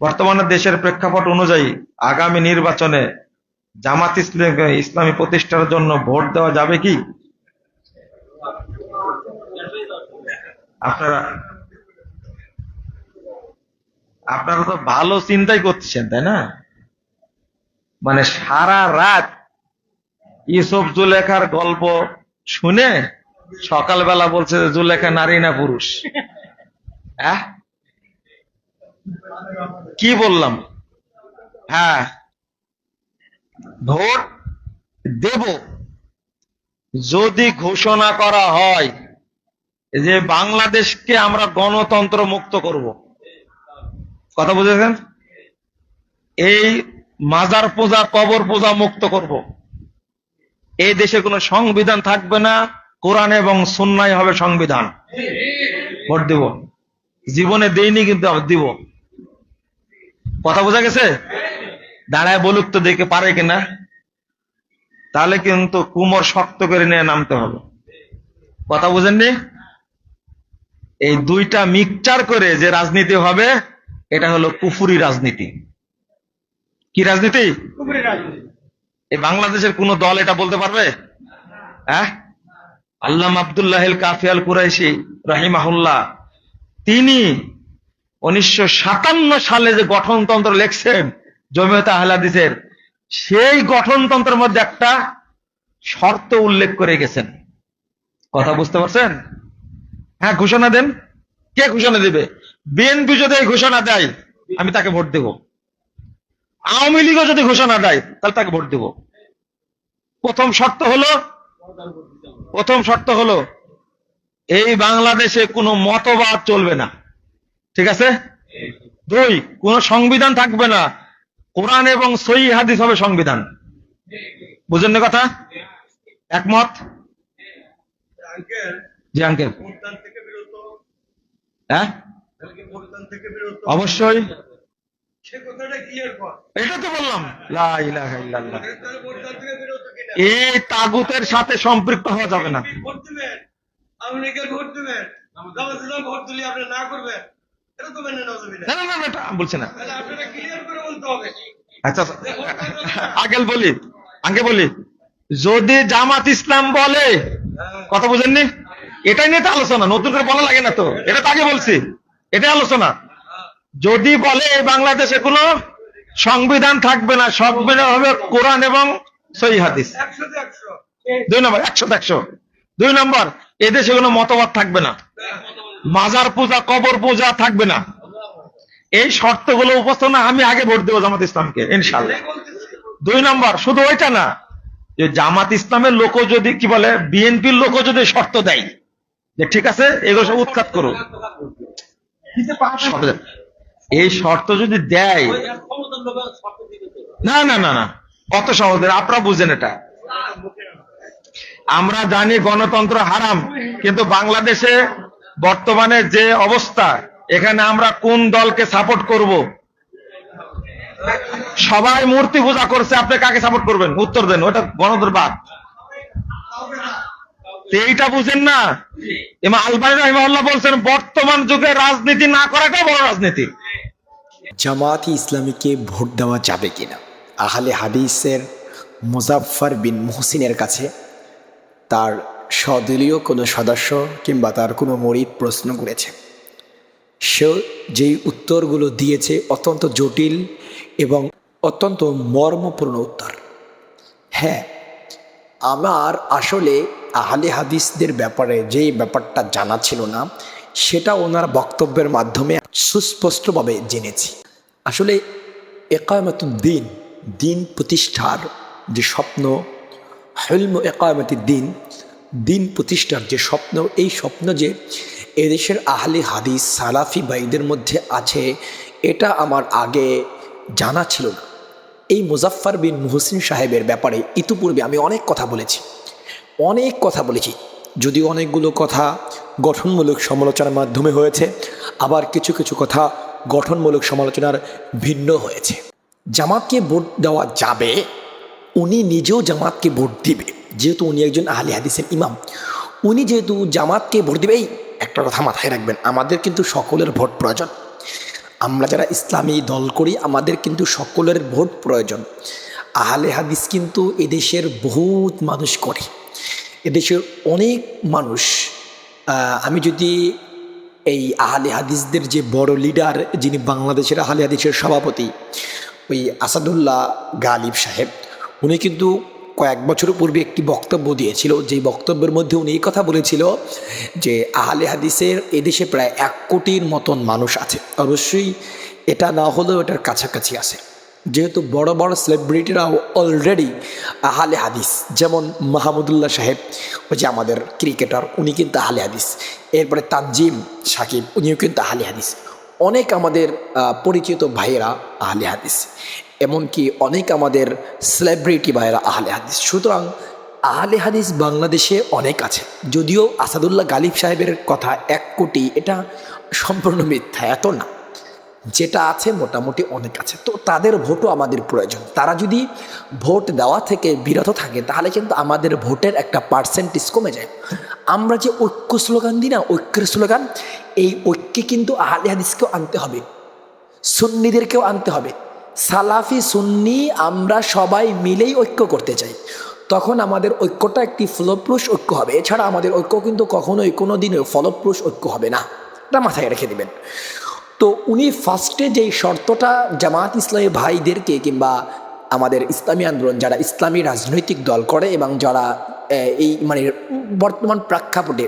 বর্তমানে দেশের প্রেক্ষাপট অনুযায়ী আগামী নির্বাচনে জামাত ইসলাম প্রতিষ্ঠার জন্য ভোট দেওয়া যাবে কি? আপনারা আপনারা তো ভালো চিন্তাই করতেছেন, তাই না? মানে সারা রাত ইসব জুলেখার গল্প শুনে সকালবেলা বলছে যে জুলেখা নারী না পুরুষ? হ্যাঁ? কি বললাম? হ্যাঁ। ভোট দেব। যদি ঘোষণা করা হয় যে বাংলাদেশকে আমরা গণতন্ত্র মুক্ত করব। কথা বুঝেছেন? এই মাজার পূজা, কবর পূজা মুক্ত করব। এই দেশে কোনো সংবিধান থাকবে না। কোরআন এবং সুন্নাই হবে সংবিধান। ভোট দিব। জীবনে দেইনি কিন্তু দিব। কথা বোঝা গেছে? দাঁড়ায় বলুক তো দেখে পারে কিনা। তাহলে কিন্তু কুমোর শক্ত করে নিয়ে নামতে হবে। কথা বুঝেননি? এই দুইটা মিক্সচার করে যে রাজনীতি হবে এটা হলো কুফুরি রাজনীতি। কি রাজনীতি? এই বাংলাদেশের কোন দল এটা বলতে পারবে? হ্যাঁ? আল্লাহ আব্দুল্লাহ কাফিয়াল কুরাইশি রাহিমাহুল্লাহ। তিনি উনিশশো সাতান্ন সালে যে গঠনতন্ত্র লেখছেন জমিয়ত আহলাদিসের, সেই গঠনতন্ত্রের মধ্যে একটা শর্ত উল্লেখ করে গেছেন। কথা বুঝতে পারছেন? হ্যাঁ ঘোষণা দেন। কে ঘোষণা দিবে? বিএনপি যদি ঘোষণা দেয়, আমি তাকে ভোট দেব। আওয়ামী লীগও যদি ঘোষণা দেয়, তাহলে তাকে ভোট দেব। প্রথম শর্ত হলো, প্রথম শর্ত হলো, এই বাংলাদেশে কোনো মতবাদ চলবে না। ঠিক আছে? দুই, কোন সংবিধান থাকবে না। কোরআন এবং সই হাদিস হবে সংবিধান। বুঝেন না কথা? একমত? জি আঙ্কেল হ্যাঁ? অবশ্যই। এটা তো বললাম। এই তাগুতের সাথে সম্পৃক্ত হওয়া যাবে না। আমেরিকার ভোট ভোট দিলে আপনি না করবেন। না বলছি আচ্ছা আগেল বলি আগে বলি যদি জামাত ইসলাম বলে কথা বুঝেননি? এটাই নিয়ে তো আলোচনা নতুন করে বলা লাগে না তো। এটা তো আগে বলছি এটাই আলোচনা। যদি বলে এই বাংলাদেশে কোনো সংবিধান থাকবে না সংবিধান হবে কোরআন এবং সহি হাদিস। দুই নম্বর একশো একশো। দুই নম্বর এদেশে কোনো মতবাদ থাকবে না। মাজার পূজা, কবর পূজা থাকবে না। এই শর্তগুলো উপস্থাপনা আমি আগে ভোট দেবো জামাত ইসলামকে ইনশাল্লাহ দুই নম্বর, শুধু ওইটা না, যে জামাত ইসলামের লোক যদি, কি বলে, বিএনপির লোক যদি শর্ত দেয়, যে ঠিক আছে, এগুলো সব উৎখাত করো এই শর্ত যদি দেয়, না না না না, কত সহজ আপনারা বুঝেন এটা। আমরা জানি গণতন্ত্র হারাম, কিন্তু বাংলাদেশে বর্তমানে যে অবস্থা, এখানে আমরা কোন দলকে সাপোর্ট করব? সবাই মূর্তি পূজা করছে, আপনি কাকে সাপোর্ট করবেন? উত্তর দেন, ওটা গণতন্ত্র বাদ। এইটা বুঝেন না? এমা আলবানি রহিমাল্লাহ বলছেন, বর্তমান যুগে রাজনীতি না করাটাও বড় রাজনীতি। জামাতি ইসলামীকে ভোট দেওয়া যাবে কিনা? আহলে হাদিসের মুজাফফর বিন মোহসিনের কাছে তার সদলীয় কোনো সদস্য কিংবা তার কোনো মরিদ প্রশ্ন করেছে। সে যেই উত্তরগুলো দিয়েছে অত্যন্ত জটিল এবং অত্যন্ত মর্মপূর্ণ উত্তর। হ্যাঁ আমার আসলে আহলে হাদিসদের ব্যাপারে যেই ব্যাপারটা জানা ছিল না, সেটা ওনার বক্তব্যের মাধ্যমে সুস্পষ্টভাবে জেনেছি। আসলে একামতুদ্দিন দিন দিন প্রতিষ্ঠার যে স্বপ্ন, হলম একামতুদ্দিন দিন দিন প্রতিষ্ঠার যে স্বপ্ন, এই স্বপ্ন যে এদেশের আহলে হাদিস, সালাফি বাইদের মধ্যে আছে, এটা আমার আগে জানা ছিল না। এই মুজাফফর বিন মুহসিন সাহেবের ব্যাপারে ইতিপূর্বে আমি অনেক কথা বলেছি। অনেক কথা বলেছি। যদিও অনেকগুলো কথা গঠনমূলক সমালোচনার মাধ্যমে হয়েছে, আবার কিছু কিছু কথা গঠনমূলক সমালোচনার ভিন্ন হয়েছে। জামাতকে ভোট দেওয়া যাবে, উনি নিজেও জামাতকে ভোট দিবে। যেহেতু উনি একজন আহলে হাদিসের ইমাম, উনি যেহেতু জামাতকে ভোট দিবে, এই একটা কথা মাথায় রাখবেন, আমাদের কিন্তু সকলের ভোট প্রয়োজন। আমরা যারা ইসলামী দল করি, আমাদের কিন্তু সকলের ভোট প্রয়োজন। আহলে হাদিস কিন্তু এদেশের বহুত মানুষ করে। এদেশের অনেক মানুষ আমি যদি এই আহলে হাদিসদের যে বড় লিডার যিনি বাংলাদেশের আহলে হাদিসের সভাপতি, ওই আসাদুল্লাহ গালিব সাহেব, উনি কিন্তু কয়েক বছর পূর্বে একটি বক্তব্য দিয়েছিল যে বক্তব্যের মধ্যে উনি এই কথা বলেছিল যে, আহলে হাদিসের এদেশে প্রায় এক কোটির মতন মানুষ আছে। অবশ্যই এটা না হলেও এটার কাছাকাছি আছে। যেহেতু বড় বড় সেলিব্রিটিরাও অলরেডি আহলে হাদিস, যেমন মাহমুদুল্লাহ সাহেব, ওই যে আমাদের ক্রিকেটার উনি কিন্তু আহলে হাদিস। এরপরে তানজিম সাকিব, উনিও কিন্তু আহলে হাদিস। অনেক আমাদের পরিচিত ভাইয়েরা আহলে হাদিস। এমনকি অনেক আমাদের সেলিব্রিটি ভাইয়েরা আহলে হাদিস। সুতরাং আহলে হাদিস বাংলাদেশে অনেক আছে। যদিও আসাদুল্লাহ গালিব সাহেবের কথা এক কোটি, এটা সম্পূর্ণ মিথ্যা, এত না। যেটা আছে মোটামুটি অনেক আছে। তো তাদের ভোটও আমাদের প্রয়োজন। তারা যদি ভোট দেওয়া থেকে বিরত থাকে, তাহলে কিন্তু আমাদের ভোটের একটা পার্সেন্টেজ কমে যায়। আমরা যে ঐক্য স্লোগান দিই না, ঐক্যের স্লোগান, এই ঐক্যে কিন্তু আহলে হাদিসকেও আনতে হবে। সুন্নিদেরকেও আনতে হবে। সালাফি, সুন্নি আমরা সবাই মিলেই ঐক্য করতে চাই। তখন আমাদের ঐক্যটা একটি ফলপ্রসূ ঐক্য হবে। এছাড়া আমাদের ঐক্য কিন্তু কখনোই কোনো দিনও ফলপ্রসূ ঐক্য হবে না। এটা মাথায় রেখে দেবেন। তো উনি ফার্স্টে যেই শর্তটা জামাত ইসলামী ভাইদেরকে কিংবা আমাদের ইসলামী আন্দোলন, যারা ইসলামী রাজনৈতিক দল করে এবং যারা এই মানে বর্তমান প্রেক্ষাপটে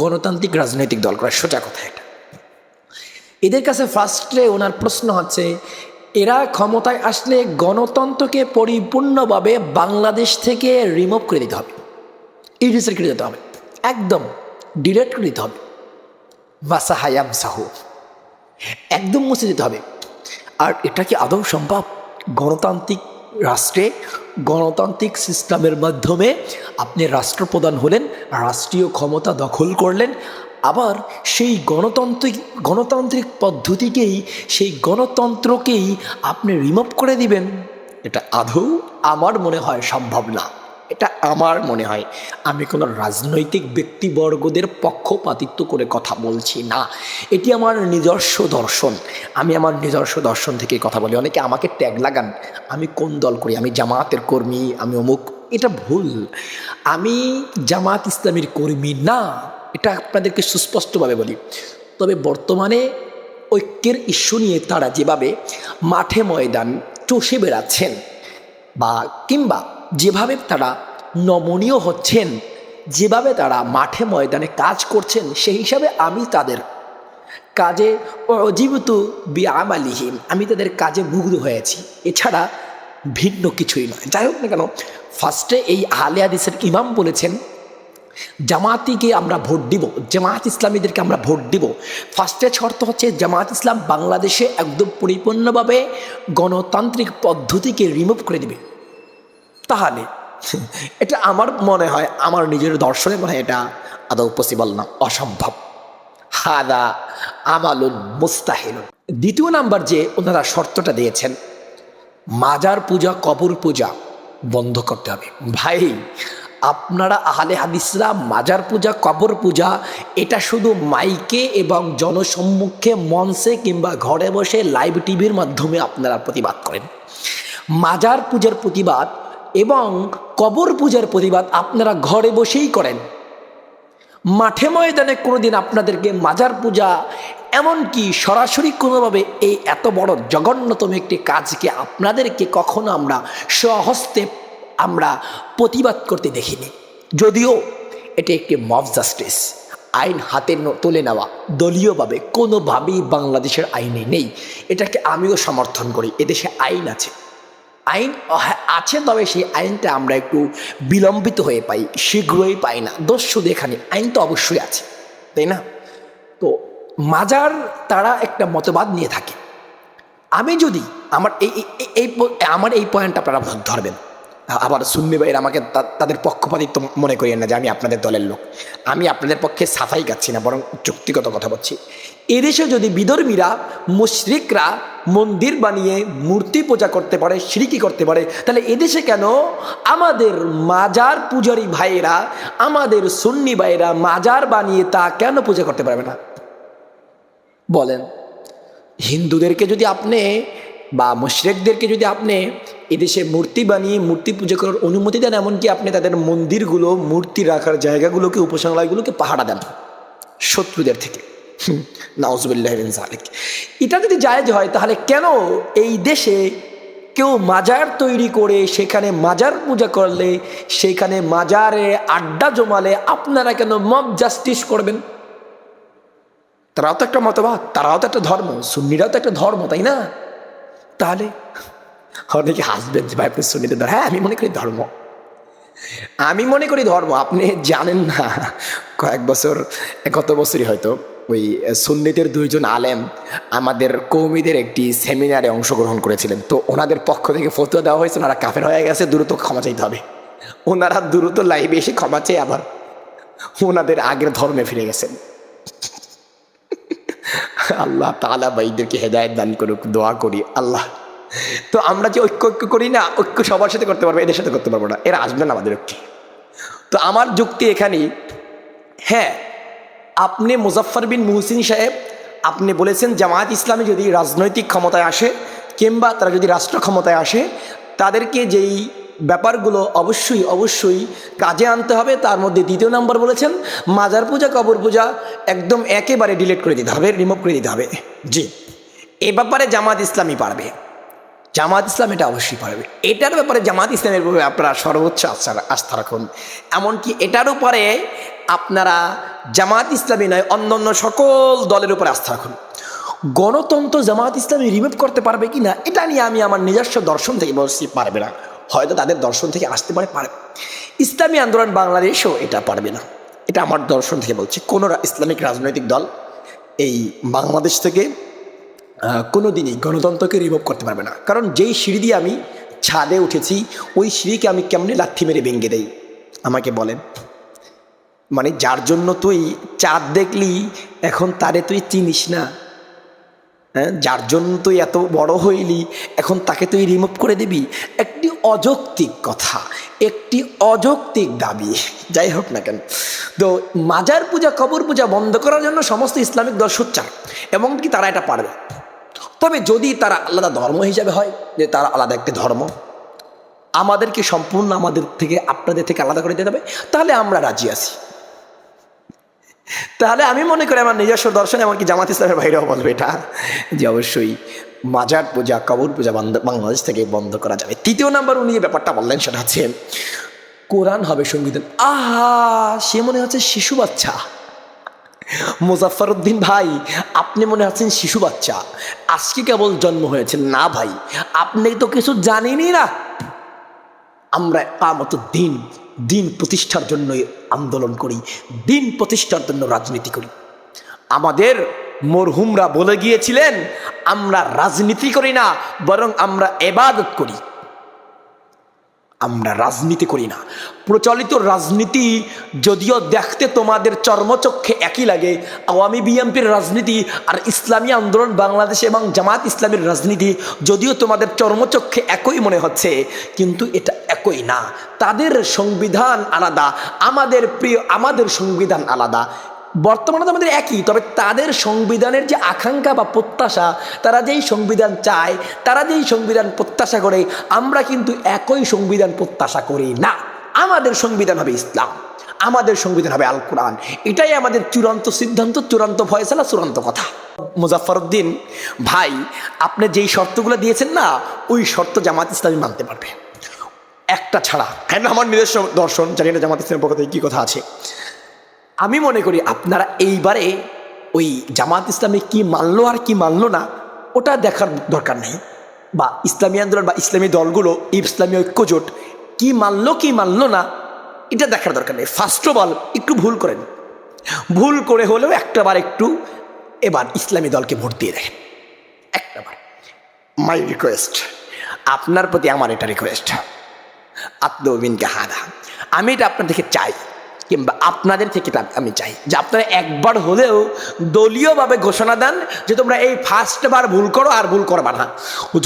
গণতান্ত্রিক রাজনৈতিক দল করে, সোজা কথা এটা। এদের কাছে ফার্স্টে ওনার প্রশ্ন হচ্ছে এরা ক্ষমতায় আসলে গণতন্ত্রকে পরিপূর্ণভাবে বাংলাদেশ থেকে রিমুভ করে দিতে হবে। ইরিসের করে দিতে হবে। একদম ডিলেট করে দিতে হবে। মাসাহায়াম সাহু। একদম মুছে দিতে হবে। আর এটা কি আদৌ সম্ভব? গণতান্ত্রিক রাষ্ট্রে, গণতান্ত্রিক সিস্টেমের মাধ্যমে আপনি রাষ্ট্রপ্রধান হলেন, রাষ্ট্রীয় ক্ষমতা দখল করলেন আবার সেই গণতান্ত্রিক গণতান্ত্রিক পদ্ধতিকেই, সেই গণতন্ত্রকেই আপনি রিমুভ করে দিবেন। এটা আদৌ আমার মনে হয় সম্ভব না। এটা আমার মনে হয়। আমি কোনো রাজনৈতিক ব্যক্তিবর্গদের পক্ষপাতিত্ব করে কথা বলছি না। এটি আমার নিজস্ব দর্শন। আমি আমার নিজস্ব দর্শন থেকে কথা বলি। অনেকে আমাকে ট্যাগ লাগান। আমি কোন দল করি? আমি জামাতের কর্মী? আমি অমুক? এটা ভুল। আমি জামাত ইসলামীর কর্মী না। এটা আপনাদেরকে সুস্পষ্টভাবে বলি। তবে বর্তমানে ঐক্যের ইস্যু নিয়ে তারা যেভাবে মাঠে ময়দান চষে বেড়াচ্ছেন বা কিংবা যেভাবে তারা নমনীয় হচ্ছেন, যেভাবে তারা মাঠে ময়দানে কাজ করছেন, সেই হিসাবে আমি তাদের কাজে অজীবিত বি আমালিহীন আমি তাদের কাজে মুগ্ধ হয়েছি। এছাড়া ভিন্ন কিছুই নয়। যাই হোক না কেন ফার্স্টে এই আহলে হাদিসের ইমাম বলেছেন জামাতিকে আমরা ভোট দিব জামাত ইসলামীদেরকে আমরা ভোট দিব। ফার্স্টে শর্ত হচ্ছে জামাত ইসলাম বাংলাদেশে একদম পরিপূর্ণভাবে গণতান্ত্রিক পদ্ধতিকে রিমুভ করে দিবে। তাহলে, এটা আমার মনে হয়, আমার নিজের দর্শনে মনে হয় এটা আদৌ পসিবল না, অসম্ভব। হাদা আমালুন মুস্তাহিল দ্বিতীয় নাম্বার যে ওনারা শর্তটা দিয়েছেন, মাজার পূজা, কবর পূজা বন্ধ করতে হবে। ভাই আপনারা আহলে হাদিসরা মাজার পূজা, কবর পূজা, এটা শুধু মাইকে এবং জনসম্মুখে মঞ্চে কিংবা ঘরে বসে লাইভ টিভির মাধ্যমে আপনারা প্রতিবাদ করেন। মাজার পূজার প্রতিবাদ এবং কবর পূজার প্রতিবাদ আপনারা ঘরে বসেই করেন। মাঠে ময়দানে কোনোদিন আপনাদেরকে মাজার পূজা এমনকি সরাসরি কোনোভাবে এই এত বড় জঘন্যতম একটি কাজকে আপনাদেরকে কখনো আমরা স্বহস্তে আমরা প্রতিবাদ করতে দেখিনি। যদিও এটি একটি মব জাস্টিস আইন হাতে তুলে নেওয়া। দলীয়ভাবে কোনোভাবেই বাংলাদেশের আইনে নেই। এটাকে আমিও সমর্থন করি, এদেশে আইন আছে। আইন আছে, তবে সেই আইনটা আমরা একটু বিলম্বিত হয়ে পাই, শীঘ্রই পাই না। দোষ শুধু এখানে, আইন তো অবশ্যই আছে, তাই না? তো মাজার তারা একটা মতবাদ নিয়ে থাকে। আমি যদি আমার এই আমার এই পয়েন্টটা আপনারা ধরবেন। আবার সুন্নি ভাইয়ের আমাকে তাদের পক্ষপাতিত্ব মনে করিয়েন না যে আমি আপনাদের দলের লোক। আমি আপনাদের পক্ষে সাফাই গাচ্ছি না, বরং যুক্তিগত কথা বলছি। এদেশে যদি বিধর্মীরা, মুশরিকরা মন্দির বানিয়ে মূর্তি পূজা করতে পারে সিরিকি করতে পারে, তাহলে এদেশে কেন আমাদের মাজার পূজারী ভাইয়েরা, আমাদের সুন্নি ভাইয়েরা মাজার বানিয়ে তা কেন পূজা করতে পারবে না? বলেন, হিন্দুদেরকে যদি আপনি বা মুশরেকদেরকে যদি আপনি এদেশে মূর্তি বানিয়ে মূর্তি পূজা করার অনুমতি দেন, এমনকি আপনি তাদের মন্দিরগুলো, মূর্তি রাখার জায়গাগুলোকে, উপাসনালয়গুলোকে পাহারা দেন শত্রুদের থেকে। নাউজুবিল্লাহ এটা যদি জায়েজ হয়, তাহলে কেন এই দেশে কেউ মাজার তৈরি করে সেখানে মাজার পূজা করলে, সেখানে মাজারে আড্ডা জমালে আপনারা কেন মব জাস্টিস করবেন? তারাও তো একটা মতবাদ, তারাও তো একটা ধর্ম, সুন্নিরাও তো একটা ধর্ম, তাই না? তাহলে অনেকে হাসবেন যে ভাই আপনি সুন্নিতে হ্যাঁ আমি মনে করি ধর্ম। আমি মনে করি ধর্ম। আপনি জানেন না, কয়েক বছর, গত বছরই হয়তো ওই সুন্নিতের দুইজন আলেম আমাদের কৌমিদের একটি সেমিনারে অংশগ্রহণ করেছিলেন। তো ওনাদের পক্ষ থেকে ফতুয়া দেওয়া হয়েছে, ওনারা কাফের হয়ে গেছে, দ্রুত ক্ষমা চাইতে হবে। ওনারা দ্রুত লাইভে এসে ক্ষমা চেয়ে আবার ওনাদের আগের ধর্মে ফিরে গেছেন। আল্লাহ তালা ভাইদেরকে হেদায়ত দান করুক, দোয়া করি, আল্লাহ। তো আমরা যে ঐক্য ঐক্য করি না, ঐক্য সবার সাথে করতে পারব, এদের সাথে করতে পারব না, এরা আসবে না আমাদের ঐক্যে। তো আমার যুক্তি এখানেই হ্যাঁ আপনি মুজাফর বিন মুহসিন সাহেব, আপনি বলেছেন জামায়াত ইসলামী যদি রাজনৈতিক ক্ষমতায় আসে, কিংবা তারা যদি রাষ্ট্র ক্ষমতায় আসে, তাদেরকে যেই ব্যাপারগুলো অবশ্যই অবশ্যই কাজে আনতে হবে। তার মধ্যে দ্বিতীয় নম্বর বলেছেন, মাজার পূজা, কবর পূজা একদম একেবারে ডিলিট করে দিতে হবে রিমুভ করে দিতে হবে। জি, এ ব্যাপারে জামাত ইসলামী পারবে। জামাত ইসলাম এটা অবশ্যই পারবে। এটার ব্যাপারে জামাত ইসলামের ব্যাপারে আপনারা সর্বোচ্চ আস্থা আস্থা রাখুন। এমনকি এটার উপরে আপনারা জামাত ইসলামী নয় অন্য অন্য সকল দলের উপরে আস্থা রাখুন। গণতন্ত্র জামাত ইসলামী রিমুভ করতে পারবে কি না এটা নিয়ে আমি আমার নিজস্ব দর্শন থেকে বলছি, পারবে না। হয়তো তাদের দর্শন থেকে আসতে পারে, পারবে। ইসলামী আন্দোলন বাংলাদেশও এটা পারবে না। এটা আমার দর্শন থেকে বলছি। কোনো ইসলামিক রাজনৈতিক দল এই বাংলাদেশ থেকে কোনো দিনই গণতন্ত্রকে রিমুভ করতে পারবে না। কারণ যেই সিঁড়ি দিয়ে আমি ছাদে উঠেছি, ওই সিঁড়িকে আমি কেমনে লাথি মেরে ভেঙে দেই? আমাকে বলেন। মানে যার জন্য তুই চাঁদ দেখলি, এখন তারে তুই চিনিস না। যার জন্য তুই এত বড় হইলি, এখন তাকে তুই রিমুভ করে দিবি? একটি অযৌক্তিক কথা, একটি অযৌক্তিক দাবি, যাই হোক না কেন। তো মাজার পূজা, কবর পূজা বন্ধ করার জন্য সমস্ত ইসলামিক দল সোচ্চার এবং কি তারা এটা পারবে। তবে যদি তারা আলাদা ধর্ম হিসাবে হয়, যে তারা আলাদা একটি ধর্ম আমাদেরকে সম্পূর্ণ আমাদের থেকে, আপনাদের থেকে আলাদা করে দিতে হবে? তাহলে আমরা রাজি আছি। তাহলে আমি মনে করি আমার নিজস্ব দর্শন এমনকি জামাত ইসলামের বাইরেও বলবে এটা। যে অবশ্যই মাজার পূজা, কবর পূজা বাংলাদেশ থেকে বন্ধ করা যাবে। তৃতীয় নাম্বার উনি ব্যাপারটা বললেন সেটা হচ্ছে, কোরআন হবে সংবিধান আহা, সে মনে হচ্ছে শিশু বাচ্চা। মুজাফরউদ্দিন ভাই, আপনি মনে হচ্ছেন শিশু বাচ্চা। আজকে কেবল জন্ম হয়েছে। না ভাই, আপনি তো কিছু জানেনই না। আমরা কামত দিন দিন প্রতিষ্ঠার জন্য আন্দোলন করি, দিন প্রতিষ্ঠার জন্য রাজনীতি করি। আমাদের মরহুমরা বলে গিয়েছিলেন, আমরা রাজনীতি করি না, বরং আমরা এবাদত করি। আমরা রাজনীতি করি না। প্রচলিত রাজনীতি যদিও দেখতে তোমাদের চর্মচক্ষে একই লাগে, আওয়ামী বিএনপির রাজনীতি আর ইসলামী আন্দোলন বাংলাদেশ এবং জামাত ইসলামের রাজনীতি যদিও তোমাদের চর্মচক্ষে একই মনে হচ্ছে, কিন্তু এটা একই না। তাদের সংবিধান আলাদা, আমাদের প্রিয়, আমাদের সংবিধান আলাদা। বর্তমানে তো আমাদের একই, তবে তাদের সংবিধানের যে আকাঙ্ক্ষা বা প্রত্যাশা, তারা যেই সংবিধান চায়, তারা যেই সংবিধান প্রত্যাশা করে, আমরা কিন্তু একই সংবিধান প্রত্যাশা করি না। আমাদের সংবিধান হবে ইসলাম, আমাদের সংবিধান হবে আল কোরআন এটাই আমাদের চূড়ান্ত সিদ্ধান্ত, চূড়ান্ত ফয়সালা, চূড়ান্ত কথা। মুজাফরউদ্দিন ভাই, আপনি যেই শর্তগুলো দিয়েছেন না, ওই শর্ত জামাত ইসলামী মানতে পারবে। একটা ছাড়া। হ্যাঁ আমার নিজস্ব দর্শন, জানি না জামাত ইসলামের পক্ষ থেকে কী কথা আছে। আমি মনে করি আপনারা এইবারে ওই জামাত ইসলামী কি মানলো আর কি মানলো না, ওটা দেখার দরকার নেই। বা ইসলামী আন্দোলন বা ইসলামী দলগুলো, ইসলামী ঐক্যজোট কি মানলো কি মানলো না, এটা দেখার দরকার নেই। ফার্স্ট অফ অল একটু ভুল করেন। ভুল করে হলেও একটাবার একটু এবার ইসলামী দলকে ভোট দিয়ে দেখেন। একটাবার মাই রিকোয়েস্ট আপনার প্রতি আমার এটা রিকোয়েস্ট আত্মবিনকে হাদা আমি এটা আপনার থেকে চাই। কিংবা আপনাদের থেকে আমি চাই যে আপনারা একবার হলেও দলীয়ভাবে ঘোষণা দেন যে তোমরা এই ফার্স্টবার ভুল করো আর ভুল করবা না।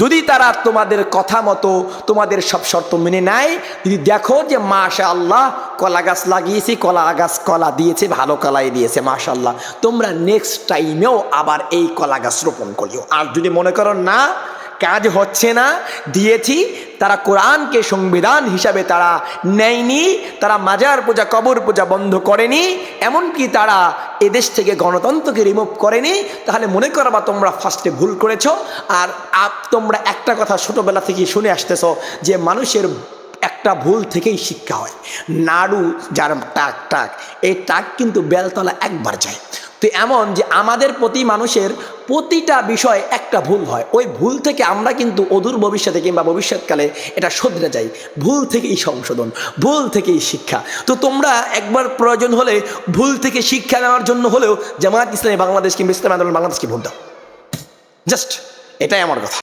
যদি তারা তোমাদের কথা মতো, তোমাদের সব শর্ত মেনে নেয়, যদি দেখো যে মাশা আল্লাহ কলা গাছ লাগিয়েছি, কলা গাছ কলা দিয়েছে, ভালো কলাই দিয়েছে মাশা আল্লাহ তোমরা নেক্সট টাইমেও আবার এই কলা গাছ রোপণ করিও। আর যদি মনে করো না কাজ হচ্ছে না, দিয়েছি, তারা কোরআনকে সংবিধান হিসাবে তারা নেয়নি, তারা মাজার পূজা, কবর পূজা বন্ধ করেনি, এমনকি তারা এদেশ থেকে গণতন্ত্রকে রিমুভ করেনি, তাহলে মনে করবা তোমরা ফার্স্টে ভুল করেছ, আর আপ তোমরা একটা কথা ছোটোবেলা থেকে শুনে আসতেছো যে মানুষের একটা ভুল থেকেই শিক্ষা হয়। নাড়ু যার টাক টাক, এই টাক কিন্তু বেলতলা একবার যায়। তো এমন যে আমাদের প্রতি মানুষের প্রতিটা বিষয় একটা ভুল হয়। ওই ভুল থেকে আমরা কিন্তু অদূর ভবিষ্যতে কিংবা ভবিষ্যৎকালে এটা শোধরে যাই। ভুল থেকেই সংশোধন, ভুল থেকেই শিক্ষা। তো তোমরা একবার প্রয়োজন হলে ভুল থেকে শিক্ষা নেওয়ার জন্য হলেও জামায়াত ইসলামী বাংলাদেশ কিংবা ইসলাম আন্দোলন বাংলাদেশকে ভুল দাও। জাস্ট এটাই আমার কথা।